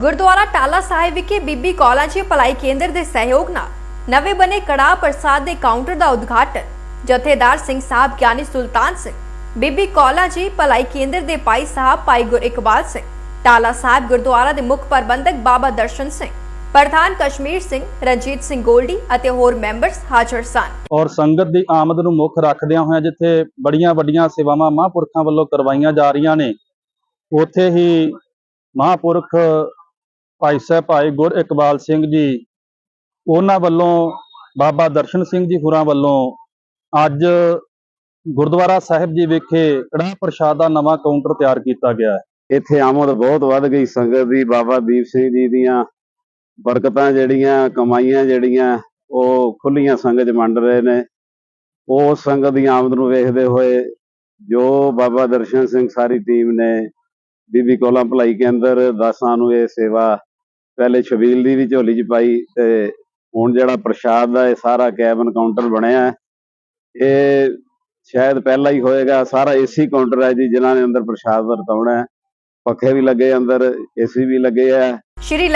ਗੁਰਦੁਆਰਾ ਟਾਲਾ ਸਾਹਿਬ ਵਿਖੇ ਬੀਬੀ ਕੌਲਾਂ ਭਲਾਈ ਕੇਂਦਰ ਦੇ ਸਹਿਯੋਗ ਨਾਲ ਨਵੇਂ ਬਣੇ ਕੜਾਹ ਪ੍ਰਸਾਦ ਦੇ ਕਾਊਂਟਰ ਦਾ ਉਦਘਾਟਨ। ਜਥੇਦਾਰ ਸਿੰਘ ਸਾਹਿਬ ਗਿਆਨੀ ਸੁਲਤਾਨ ਸਿੰਘ, ਬੀਬੀ ਕੌਲਾਂ ਭਲਾਈ ਕੇਂਦਰ ਦੇ ਭਾਈ ਸਾਹਿਬ ਭਾਈ ਗੁਰ ਇਕਬਾਲ ਸਿੰਘ, ਟਾਲਾ ਸਾਹਿਬ ਗੁਰਦੁਆਰਾ ਦੇ ਮੁੱਖ ਪ੍ਰਬੰਧਕ ਬਾਬਾ ਦਰਸ਼ਨ ਸਿੰਘ, ਪ੍ਰਧਾਨ ਕਸ਼ਮੀਰ ਸਿੰਘ, ਰਣਜੀਤ ਸਿੰਘ ਗੋਲਡੀ ਅਤੇ ਹੋਰ ਮੈਂਬਰਸ ਹਾਜ਼ਰ ਸਨ। ਔਰ ਸੰਗਤ ਦੀ ਆਮਦ ਨੂੰ ਮੁੱਖ ਰੱਖਦਿਆਂ ਹੋਇਆਂ ਜਿੱਥੇ ਬੜੀਆਂ ਵੱਡੀਆਂ ਸੇਵਾਵਾਂ ਮਹਾਂਪੁਰਖਾਂ ਵੱਲੋਂ ਕਰਵਾਈਆਂ ਜਾ ਰਹੀਆਂ ਨੇ, ਉੱਥੇ ਹੀ ਮਹਾਂਪੁਰਖ ਭਾਈ ਸਾਹਿਬ, ਭਾਈ ਗੁਰ ਇਕਬਾਲ ਸਿੰਘ ਜੀ, ਉਹਨਾਂ ਵੱਲੋਂ, ਬਾਬਾ ਦਰਸ਼ਨ ਸਿੰਘ ਜੀ ਹੁਰਾਂ ਵੱਲੋਂ ਅੱਜ ਗੁਰਦੁਆਰਾ ਸਾਹਿਬ ਜੀ ਵਿਖੇ ਕੜਾਹ ਪ੍ਰਸ਼ਾਦ ਦਾ ਨਵਾਂ ਕਾਊਂਟਰ ਤਿਆਰ ਕੀਤਾ ਗਿਆ ਹੈ। ਇੱਥੇ ਆਮਦ ਬਹੁਤ ਵੱਧ ਗਈ। ਸੰਗਤ ਦੀ, ਬਾਬਾ ਦੀਪ ਸਿੰਘ ਜੀ ਦੀਆਂ ਬਰਕਤਾਂ ਜਿਹੜੀਆਂ, ਕਮਾਈਆਂ ਜਿਹੜੀਆਂ, ਉਹ ਖੁੱਲੀਆਂ ਸੰਗਤ 'ਚ ਵੰਡ ਰਹੇ ਨੇ। ਉਹ ਸੰਗਤ ਦੀ ਆਮਦ ਨੂੰ ਵੇਖਦੇ ਹੋਏ ਜੋ ਬਾਬਾ ਦਰਸ਼ਨ ਸਿੰਘ ਸਾਰੀ ਟੀਮ ਨੇ, ਬੀਬੀ ਕੋਲਾਂ ਭਲਾਈ ਕੇਂਦਰ, ਦਾਸਾਂ ਨੂੰ ਇਹ ਸੇਵਾ ਪਹਿਲੇ ਛਬੀਲ ਦੀ ਵੀ ਝੋਲੀ 'ਚ ਪਾਈ ਤੇ ਹੁਣ ਜਿਹੜਾ ਪ੍ਰਸ਼ਾਦ ਦਾ ਇਹ ਸਾਰਾ ਕੈਬਨ ਕਾਊਂਟਰ ਬਣਿਆ ਇਹ ਸ਼ਾਇਦ ਪਹਿਲਾ ਹੀ ਹੋਏਗਾ, ਸਾਰਾ ਏਸੀ ਕਾਊਂਟਰ ਹੈ ਜੀ, ਜਿਨ੍ਹਾਂ ਨੇ ਅੰਦਰ ਪ੍ਰਸ਼ਾਦ ਵਰਤਾਉਣਾ ਹੈ। ਪੱਖੇ ਵੀ ਲੱਗੇ ਅੰਦਰ ਏਸੀ ਵੀ ਲੱਗੇ ਆ। ਸ਼੍ਰੀ